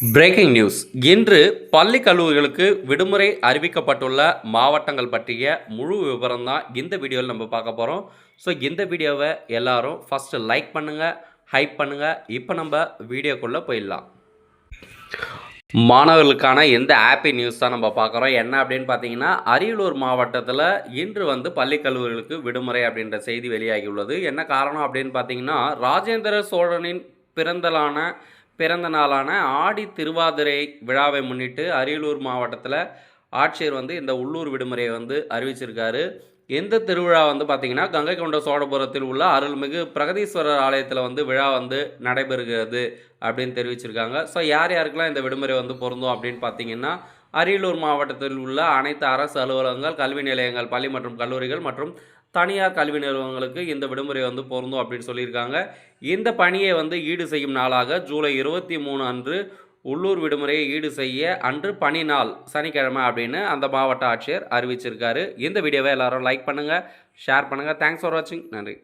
Breaking news இன்று பள்ளி கல்லூரிகளுக்கு விடுமுறை அறிவிக்கப்பட்டுள்ள மாவட்டங்கள் பற்றிய முழு விவரம் தான் இந்த வீடியோவில் நம்ம பார்க்க போகிறோம் ஸோ இந்த வீடியோவை எல்லாரும் ஃபஸ்ட்டு லைக் பண்ணுங்கள் ஹைப் பண்ணுங்கள் இப்போ நம்ம வீடியோக்குள்ளே போயிடலாம். மாணவர்களுக்கான எந்த ஹாப்பி நியூஸ் தான் நம்ம பார்க்குறோம் என்ன அப்படின்னு பார்த்தீங்கன்னா அரியலூர் மாவட்டத்தில் இன்று வந்து பள்ளி கல்லூரிகளுக்கு விடுமுறை அப்படின்ற செய்தி வெளியாகி உள்ளது என்ன காரணம் அப்படின்னு பார்த்தீங்கன்னா ராஜேந்திர சோழனின் பிறந்தலான பிறந்த நாளான ஆடி திருவாதிரை விழாவை முன்னிட்டு அரியலூர் மாவட்டத்தில் ஆட்சியர் வந்து இந்த உள்ளூர் விடுமுறையை வந்து அறிவிச்சிருக்காரு. எந்த திருவிழா வந்து பார்த்திங்கன்னா கங்கை கொண்ட சோழபுரத்தில் உள்ள அருள்மிகு பிரகதீஸ்வரர் ஆலயத்தில் வந்து விழா வந்து நடைபெறுகிறது அப்படின்னு தெரிவிச்சிருக்காங்க. ஸோ யார் யாருக்கெல்லாம் இந்த விடுமுறை வந்து பொருந்தும் அப்படின்னு பார்த்தீங்கன்னா அரியலூர் மாவட்டத்தில் உள்ள அனைத்து அரசு அலுவலகங்கள் கல்வி நிலையங்கள் பள்ளி மற்றும் கல்லூரிகள் மற்றும் தனியார் கல்வி நிறுவனங்களுக்கு இந்த விடுமுறை வந்து பொருந்தும் அப்படின்னு சொல்லியிருக்காங்க. இந்த பணியை வந்து ஈடு செய்யும் நாளாக ஜூலை இருபத்தி மூணு அன்று உள்ளூர் விடுமுறையை ஈடு செய்ய அன்று பணி நாள் சனிக்கிழமை அப்படின்னு அந்த மாவட்ட ஆட்சியர் அறிவிச்சிருக்காரு. இந்த வீடியோவை எல்லாரும் லைக் பண்ணுங்கள் ஷேர் பண்ணுங்கள் தேங்க்ஸ் ஃபார் வாட்சிங் நன்றி.